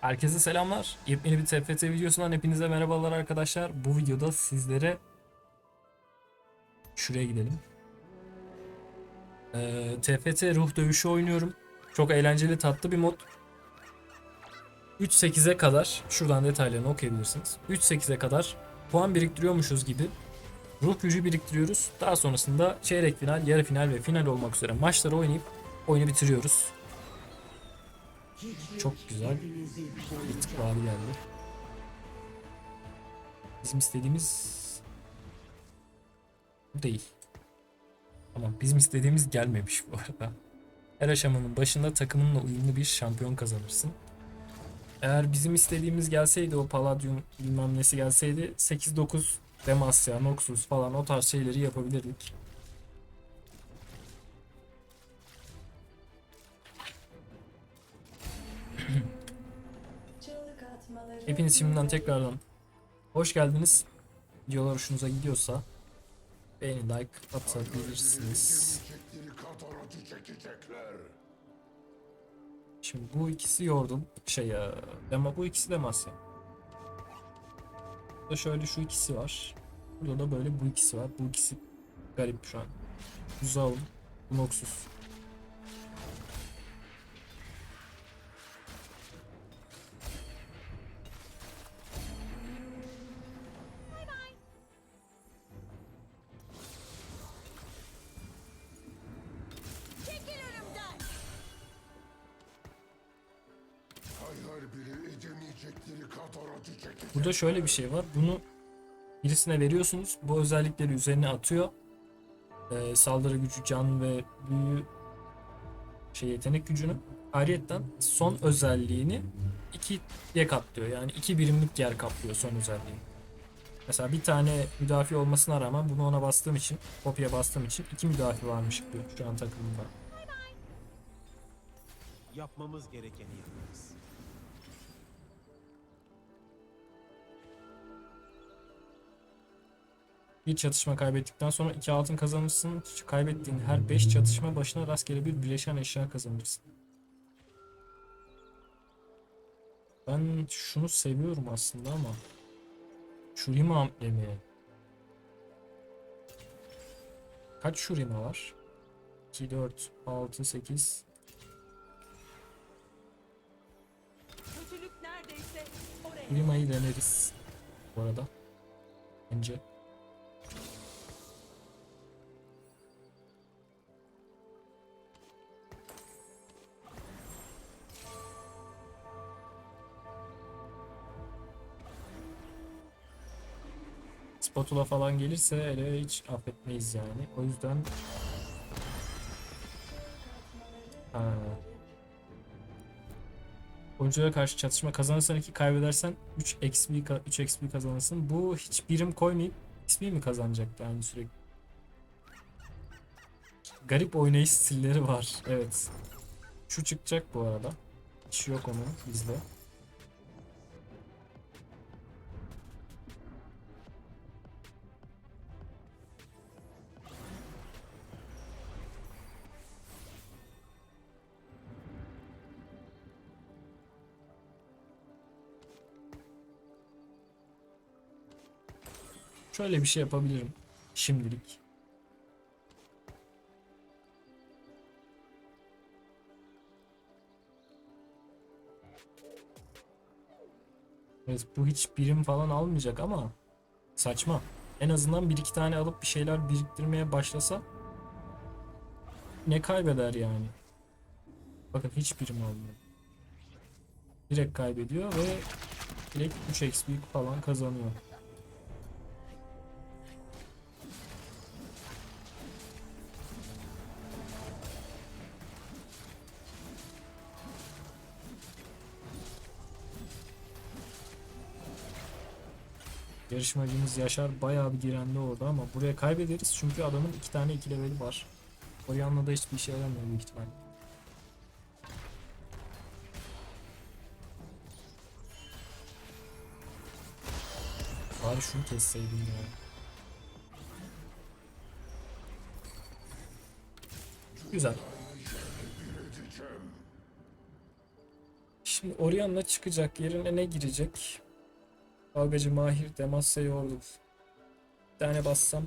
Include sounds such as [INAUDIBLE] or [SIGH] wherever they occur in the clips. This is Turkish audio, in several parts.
Herkese selamlar. Yepyeni bir TFT videosundan hepinize merhabalar arkadaşlar. Bu videoda sizlere şuraya gidelim. Ee, TFT ruh dövüşü oynuyorum. Çok eğlenceli tatlı bir mod. 3-8'e kadar şuradan detaylarını okuyabilirsiniz. 3-8'e kadar puan biriktiriyormuşuz gibi ruh gücü biriktiriyoruz. Daha sonrasında çeyrek final, yarı final ve final olmak üzere maçları oynayıp oyunu bitiriyoruz. Çok güzel. Abi geldi. Bizim istediğimiz değil. Tamam bizim istediğimiz gelmemiş bu arada. Her aşamanın başında takımınla uyumlu bir şampiyon kazanırsın. Eğer bizim istediğimiz gelseydi o Palladium bilmem nesi gelseydi 8-9 Demacia, Noxus falan o tarz şeyleri yapabilirdik. Hepiniz şimdiden tekrardan hoş geldiniz. Videolar hoşunuza gidiyorsa beğeni like atabilirsiniz. Şimdi bu ikisi yordum. Şey ya, dema bu ikisi Demasya. Burada şöyle şu ikisi var. Burada da böyle bu ikisi var. Bu ikisi garip şu an. Zaun, bu. Burada şöyle bir şey var. Bunu birisine veriyorsunuz. Bu özellikleri üzerine atıyor. Ee, saldırı gücü, can ve büyü şey yetenek gücünü. Ayrıyeten son özelliğini ikiye katlıyor. Yani iki birimlik yer kaplıyor son özelliği. Mesela bir tane müdafi olmasına rağmen bunu ona bastığım için, kopya bastığım için iki müdafi varmış gibi şu an takımımda. Yapmamız gerekeni yaparız. Bir çatışma kaybettikten sonra iki altın kazanırsın. Kaybettiğin her 5 çatışma başına rastgele bir bileşen eşya kazanırsın. Ben şunu seviyorum aslında ama Shurima amblemi. Kaç Shurima var? 2, 4, 6, 8. Kötülük neredeyse oraya. Shurima'yı deneriz. Bu arada. Bence. Spatula falan gelirse ele hiç affetmeyiz yani. O yüzden ha. Oyunculara karşı çatışma kazanırsan 2 kaybedersen 3 XP ka- 3 XP kazanırsın. Bu hiç birim koymayıp XP mi kazanacaktı yani sürekli? Garip oynayış stilleri var. Evet. Şu çıkacak bu arada. Hiç yok onun bizde. Şöyle bir şey yapabilirim. Şimdilik. Evet bu hiç birim falan almayacak ama saçma. En azından bir iki tane alıp bir şeyler biriktirmeye başlasa ne kaybeder yani. Bakın hiç birim almıyor. Direkt kaybediyor ve direkt 3 XP falan kazanıyor. Yarışmacımız Yaşar bayağı bir direndi orada ama buraya kaybederiz çünkü adamın iki tane iki leveli var. Orianna da hiçbir işe yaramıyor büyük ihtimal. Bari şunu kesseydim ya. Güzel. Şimdi Orion'la çıkacak. Yerine ne girecek? Dalgacı Mahir, Demacia Yordle. Bir tane bassam.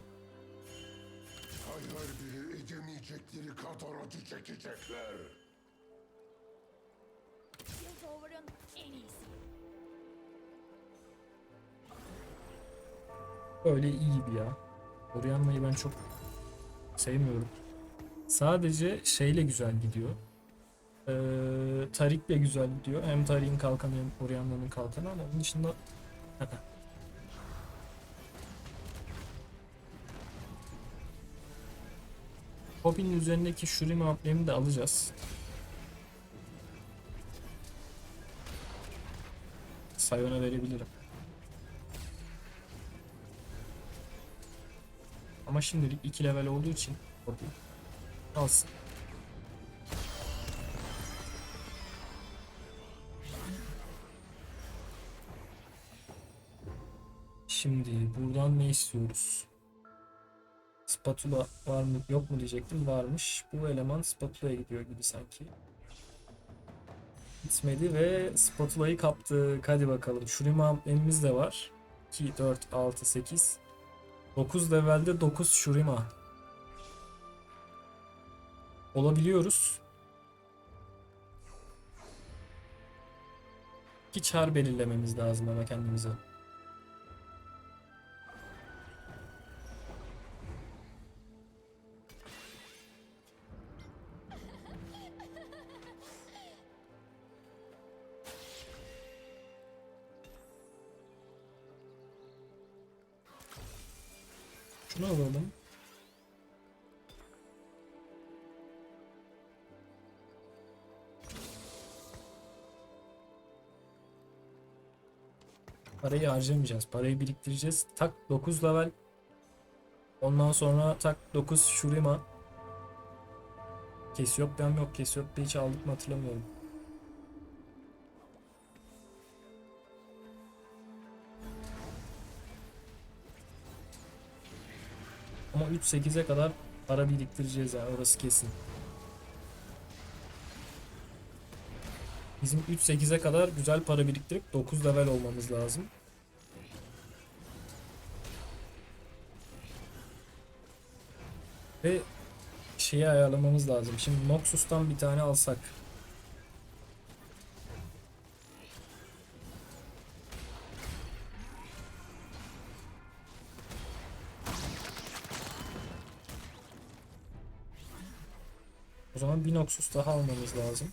Hayır bile edemeyecekleri kadar acı çekecekler. Piltover'ın en iyisi. Öyle iyi bir ya. Orianna'yı ben çok sevmiyorum. Sadece şeyle güzel gidiyor. Ee, Tarik'le güzel gidiyor. Hem Tarik'in kalkanı hem Orianna'nın kalkanı ama onun dışında Hobby'nin üzerindeki Shurima amblemi de alacağız. Sayon'a verebilirim. Ama şimdilik 2 level olduğu için alsın. Şimdi buradan ne istiyoruz? Spatula var mı yok mu diyecektim. Varmış. Bu eleman spatula'ya gidiyor gibi sanki. Gitmedi ve spatula'yı kaptık. Hadi bakalım. Shurima amblemimiz de var. 2, 4, 6, 8. 9 levelde 9 Shurima. Olabiliyoruz. İki çar belirlememiz lazım ama kendimize. Parayı harcamayacağız. Parayı biriktireceğiz. Tak 9 level. Ondan sonra tak 9 Shurima. Kesiopya'm yok. Kesiopya hiç aldık mı hatırlamıyorum. Ama 3-8'e kadar para biriktireceğiz yani orası kesin. Bizim 3-8'e kadar güzel para biriktirip 9 level olmamız lazım. Ve şeyi ayarlamamız lazım. Şimdi Noxus'tan bir tane alsak. O zaman bir Noxus daha almamız lazım.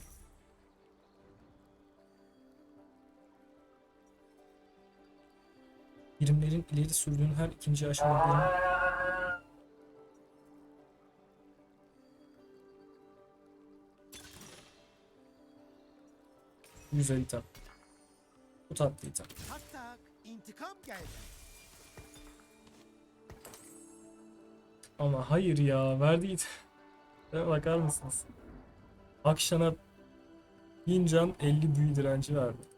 Birimlerin ileri sürdüğün her ikinci aşama Güzel item. Bu tatlı item. Tak tak intikam geldi. Ama hayır ya verdiği iteme [LAUGHS] bakar mısınız? Akşana 1000 can 50 büyü direnci verdi.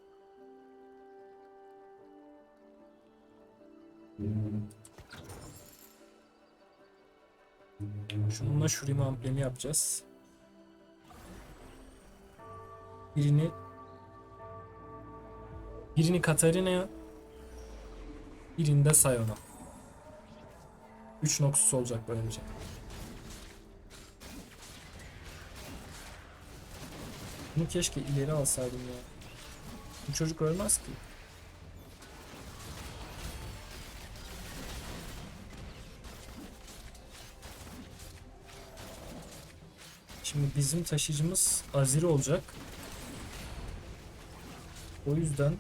Şununla Shurima amblemi yapacağız. Birini birini Katarina'ya birini Sayon'a. 3 Noxus olacak böylece. Bunu keşke ileri alsaydım ya. Bu çocuk ölmez ki. Şimdi bizim taşıyıcımız Azir olacak. O yüzden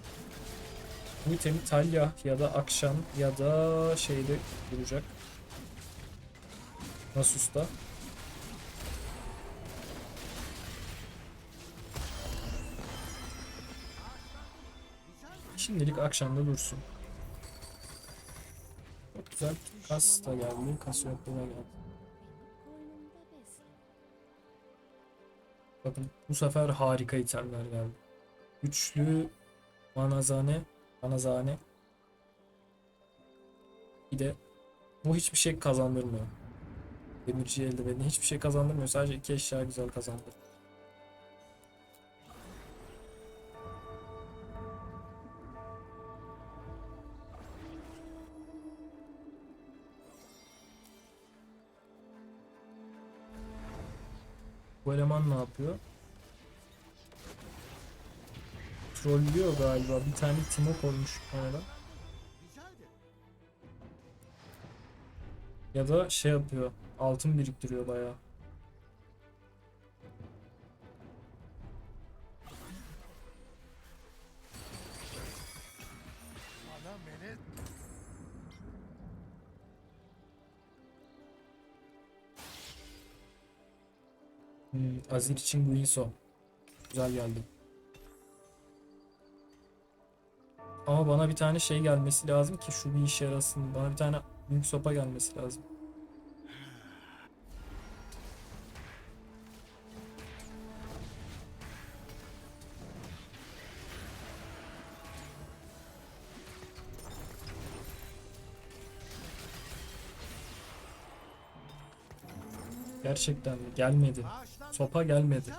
bu itemi Talya ya da Akşam ya da şeyde duracak. Nasus'ta. Şimdilik akşamda dursun. Çok güzel kas da geldi. Da geldi. Bakın bu sefer harika itemler geldi. Güçlü manazane, Anazane. Bir de bu hiçbir şey kazandırmıyor. Demirci eldivenine hiçbir şey kazandırmıyor. Sadece iki eşya güzel kazandırıyor. Bu eleman ne yapıyor? Trollüyor galiba. Bir tane Timo koymuş arada. Ya da şey yapıyor. Altın biriktiriyor bayağı. Hmm, Azir için Guinso. Güzel geldi. Ama bana bir tane şey gelmesi lazım ki şu bir işe yarasın. Bana bir tane büyük sopa gelmesi lazım. Gerçekten? Gelmedi. Sopa gelmedi.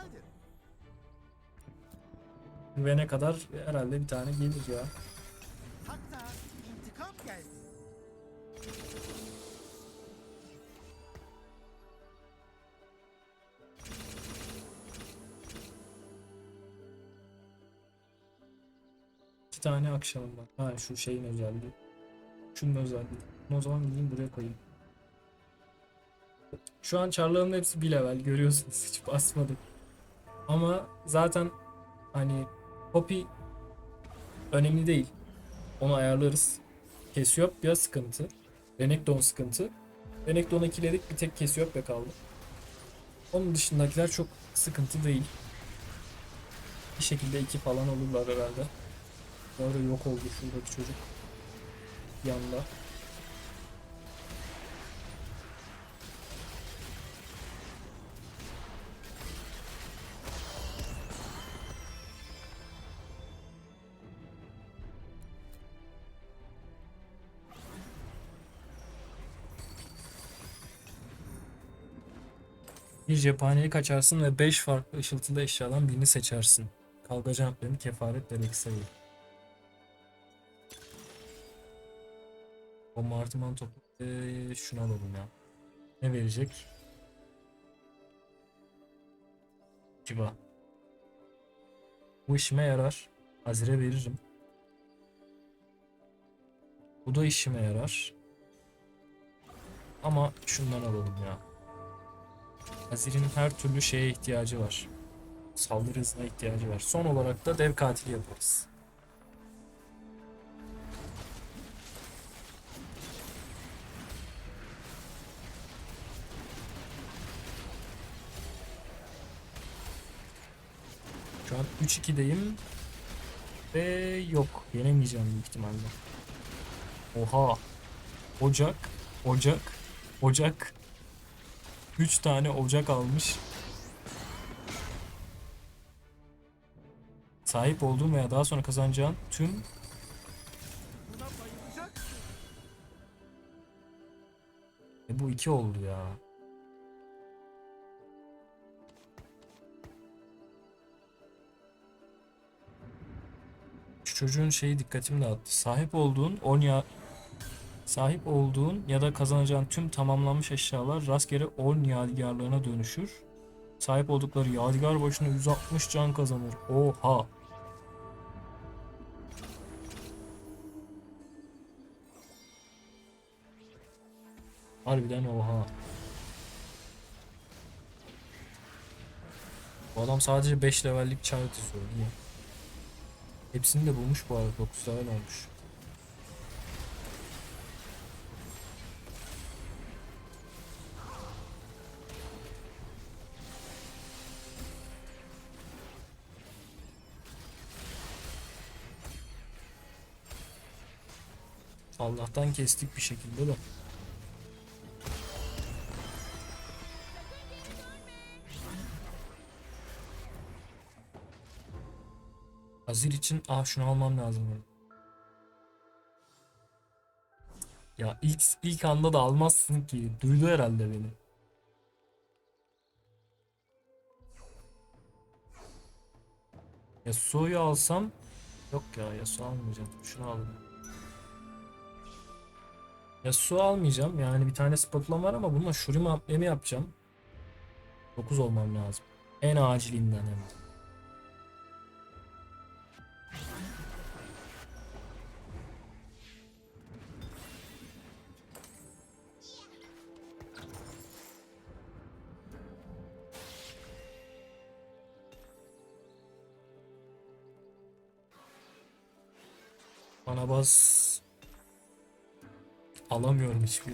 Güvene kadar herhalde bir tane gelir ya. İki tane akşamım var. Ha şu şeyin özelliği. Şunun özelliği. O zaman gideyim buraya koyayım. Şu an çarlarımın hepsi bir level. Görüyorsunuz hiç basmadım. Ama zaten hani Poppy önemli değil. Onu ayarlarız. Cassiopeia sıkıntı. Renekton sıkıntı. Renekton'u ikiledik bir tek Cassiopeia kaldı. Onun dışındakiler çok sıkıntı değil. Bir şekilde iki falan olurlar herhalde. Bu yok oldu şuradaki çocuk. Yanda. Bir cephaneyi kaçarsın ve 5 farklı ışıltılı eşyadan birini seçersin. Kavga jumplerini kefaret demek sayılır. Martıman topu Ee, şunu alalım ya. Ne verecek? Civa. Bu işime yarar. Hazire veririm. Bu da işime yarar. Ama şundan alalım ya. Hazir'in her türlü şeye ihtiyacı var. Saldırı hızına ihtiyacı var. Son olarak da dev katili yaparız. An 3-2'deyim. Ve yok. Yenemeyeceğim büyük ihtimalle. Oha. Ocak. Ocak. Ocak. 3 tane ocak almış. Sahip olduğun veya daha sonra kazanacağın tüm. E bu iki oldu ya. Çocuğun şeyi dikkatimi dağıttı. Sahip olduğun 10 ya sahip olduğun ya da kazanacağın tüm tamamlanmış eşyalar rastgele 10 yadigarlarına dönüşür. Sahip oldukları yadigar başına 160 can kazanır. Oha. Harbiden oha. Bu adam sadece 5 levellik çar atıyor. Hepsini de bulmuş bu arada. 9 level olmuş. Allah'tan kestik bir şekilde de. Azir için ah şunu almam lazım. Ya ilk ilk anda da almazsın ki. Duydu herhalde beni. Yasuo'yu alsam yok ya Yasuo almayacağım. Şunu alayım. Yasuo almayacağım. Yani bir tane spatulam var ama bununla Shurima amblemi yapacağım. 9 olmam lazım. En acilinden hemen. Bana bas. Alamıyorum hiçbir.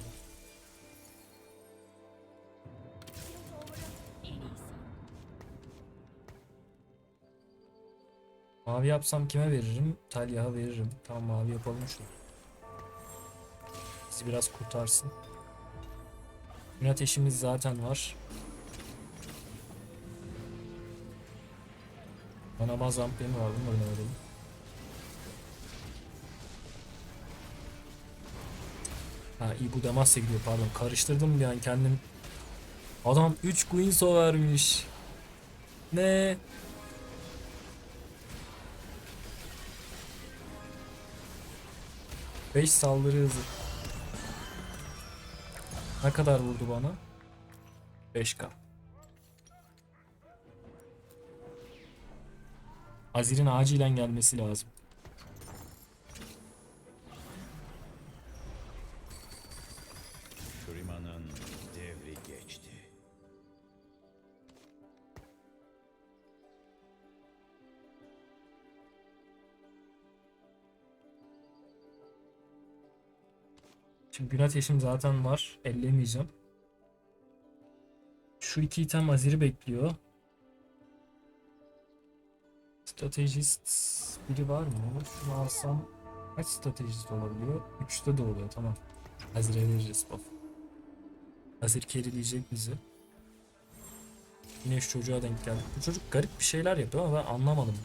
Mavi yapsam kime veririm? Talya'ya veririm. Tamam mavi yapalım şunu. Bizi biraz kurtarsın. Gün ateşimiz zaten var. Bana bazı ampiyonu var. Bunları verelim. Ha iyi bu Demacia gidiyor pardon. Karıştırdım bir an kendim. Adam 3 Guinso vermiş. Ne? Beş saldırı hızı. Ne kadar vurdu bana? 5k. Azir'in acilen gelmesi lazım. Gün ateşim zaten var. Ellemeyeceğim. Şu iki item Azir'i bekliyor. Stratejist biri var mı? Şunu alsam kaç stratejist olabiliyor? 3'te de oluyor tamam. Azir'e veririz buff. Azir kerileyecek bizi. Yine şu çocuğa denk geldik. Bu çocuk garip bir şeyler yapıyor ama ben anlamadım.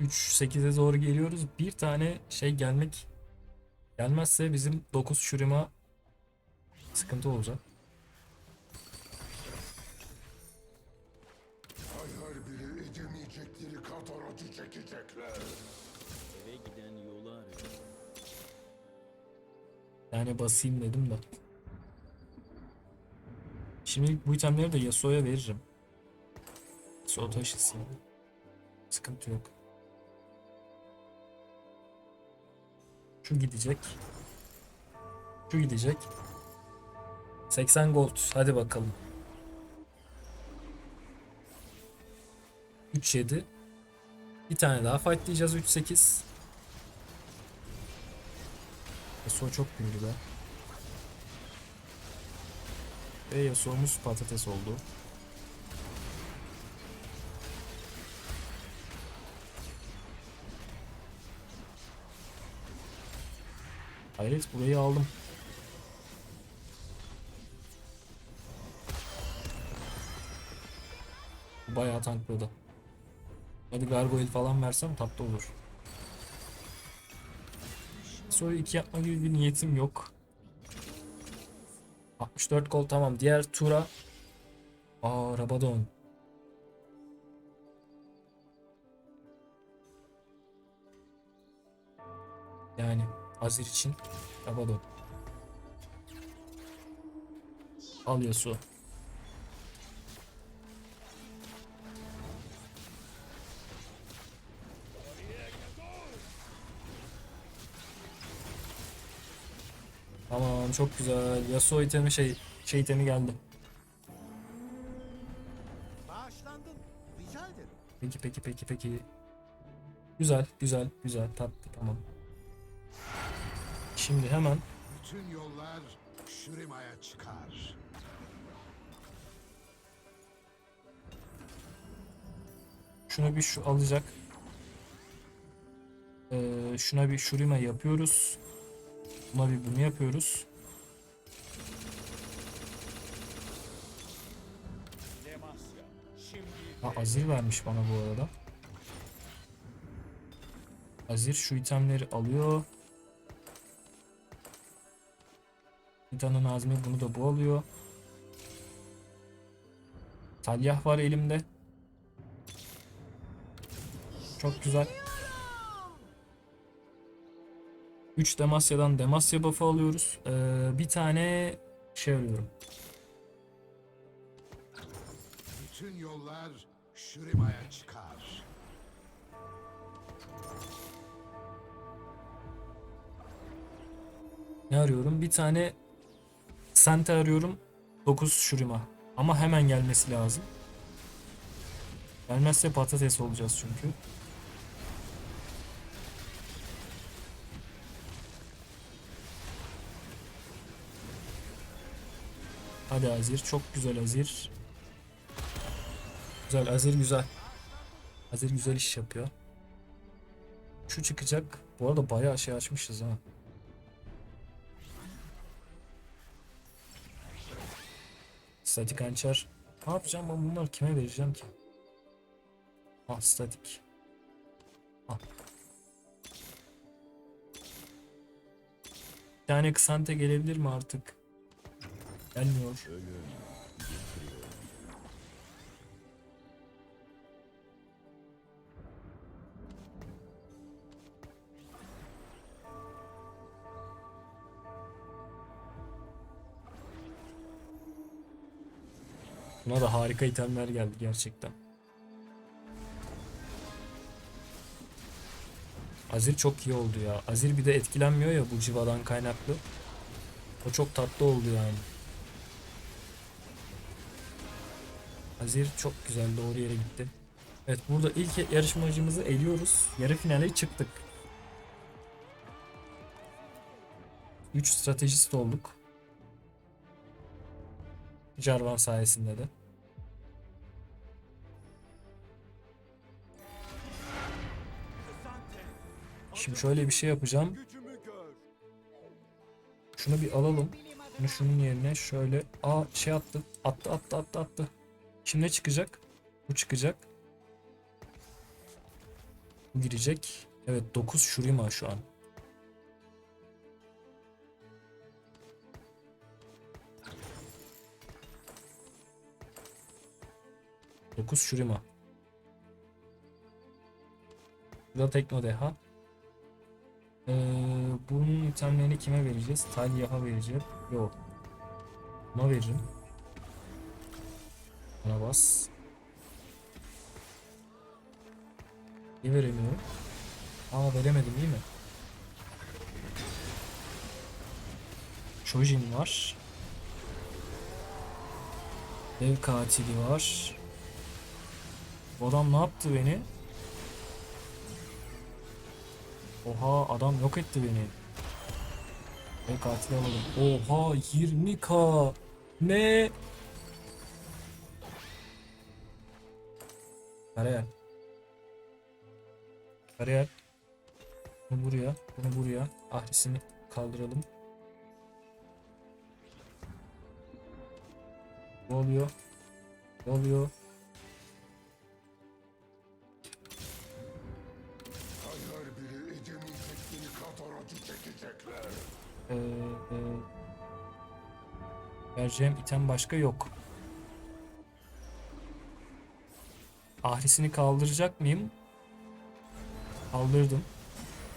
Evet 3-8'e doğru geliyoruz. Bir tane şey gelmek gelmezse bizim 9 şurima sıkıntı olacak. Hayal bile edemeyecekleri kadar acı çekecekler. Eve giden yolu arıyor. Yani basayım dedim de. Şimdi bu itemleri de Yasuo'ya veririm. Yasuo taşısın. Sıkıntı yok. Şu gidecek. Şu gidecek. 80 gold. Hadi bakalım. 3-7. Bir tane daha fightlayacağız 3-8. Yasuo çok büyüdü be. Ve Yasuo'muz patates oldu. Hayret burayı aldım. Bayağı tankladı. Hadi gargoyle falan versem tatlı olur. Soru 2 yapma gibi bir niyetim yok. 64 gol tamam. Diğer tura Aa Rabadon. Yani Azir için Rabadon. Al Yasuo. Tamam çok güzel. Yasuo itemi şey şey itemi geldi. Peki peki peki peki. Güzel güzel güzel tatlı tamam. Şimdi hemen Bütün yollar Şurima'ya çıkar. şunu bir şu alacak. Ee, şuna bir şurima yapıyoruz. Buna bir bunu yapıyoruz. Ha, azir vermiş bana bu arada. Azir şu itemleri alıyor. Titan'ın Azmi bunu da bu alıyor. Talyah var elimde. Çok güzel. 3 Demasya'dan Demasya buff'ı alıyoruz. Ee, bir tane şey alıyorum. Bütün yollar Şurima'ya çıkar. Ne arıyorum? Bir tane Sente arıyorum. 9 Shurima. Ama hemen gelmesi lazım. Gelmezse patates olacağız çünkü. Hadi Azir. Çok güzel Azir. Güzel Azir güzel. Azir güzel iş yapıyor. Şu çıkacak. Bu arada bayağı şey açmışız ha. Statik hançer. Ne yapacağım ben bunları kime vereceğim ki? Ah statik. Ah. Bir tane kısante gelebilir mi artık? Gelmiyor. Buna da harika itemler geldi gerçekten. Azir çok iyi oldu ya. Azir bir de etkilenmiyor ya bu civadan kaynaklı. O çok tatlı oldu yani. Azir çok güzel doğru yere gitti. Evet burada ilk yarışmacımızı eliyoruz. Yarı finale çıktık. 3 stratejist olduk. Jarvan sayesinde de. Şimdi şöyle bir şey yapacağım. Şunu bir alalım. Bunu şunun yerine şöyle. Aa şey attı. Attı attı attı attı. Şimdi ne çıkacak? Bu çıkacak. Bu girecek. Evet 9 Shurima şu an. Dokuz Shurima. Burada Tekno Deha. Ee, bunun itemlerini kime vereceğiz? Talyah'a vereceğim. Yok. Buna veririm. Buna bas. Niye veremiyorum? Aa veremedim değil mi? Shojin var. Dev katili var. Bu adam ne yaptı beni? Oha adam yok etti beni. Ve katil alalım. Oha 20k. Ne? Kariyer. Kariyer. Bunu buraya. Bunu buraya. Ahrisini kaldıralım. Ne oluyor? Ne oluyor? Ee, e, vereceğim item başka yok. Ahrisini kaldıracak mıyım? Kaldırdım.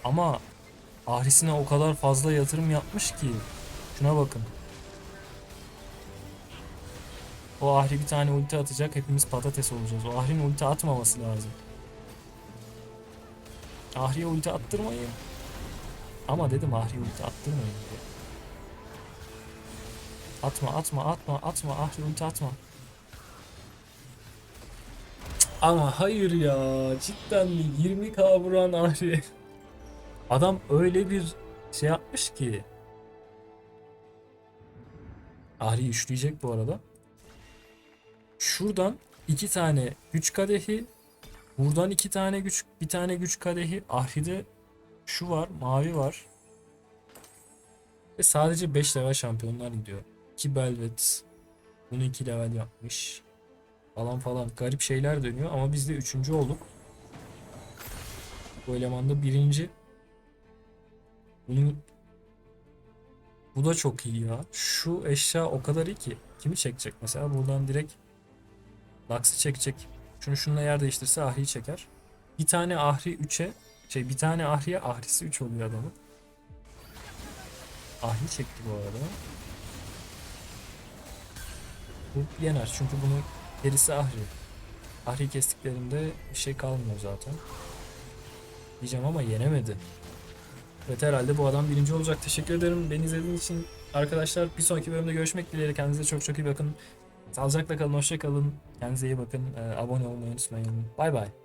Ama ahrisine o kadar fazla yatırım yapmış ki. Şuna bakın. O ahri bir tane ulti atacak. Hepimiz patates olacağız. O ahrin ulti atmaması lazım. Ahriye ulti attırmayın. Ama dedim Ahri ulti attırmayın diye. Atma atma atma atma Ahri ulti atma. Ama hayır ya cidden mi 20k vuran Ahri. Adam öyle bir şey yapmış ki. Ahri üçleyecek bu arada. Şuradan iki tane güç kadehi. Buradan iki tane güç bir tane güç kadehi. Ahri'de şu var, mavi var. Ve sadece 5 level şampiyonlar gidiyor. 2 Belvet. Bunu 2 level yapmış. Falan falan garip şeyler dönüyor ama biz de 3. olduk. Bu elemanda birinci. Bunu bu da çok iyi ya. Şu eşya o kadar iyi ki. Kimi çekecek mesela? Buradan direkt Lux'ı çekecek. Şunu şununla yer değiştirse Ahri'yi çeker. Bir tane Ahri 3'e şey bir tane Ahri'ye Ahri'si 3 oluyor adamın. Ahri çekti bu arada. Bu yener çünkü bunu gerisi Ahri. Ahri kestiklerinde bir şey kalmıyor zaten. Diyeceğim ama yenemedi. Evet herhalde bu adam birinci olacak. Teşekkür ederim. Beni izlediğiniz için arkadaşlar bir sonraki bölümde görüşmek dileğiyle. Kendinize çok çok iyi bakın. Sağlıcakla kalın, hoşça kalın. Kendinize iyi bakın. Ee, abone olmayı unutmayın. Bay bay.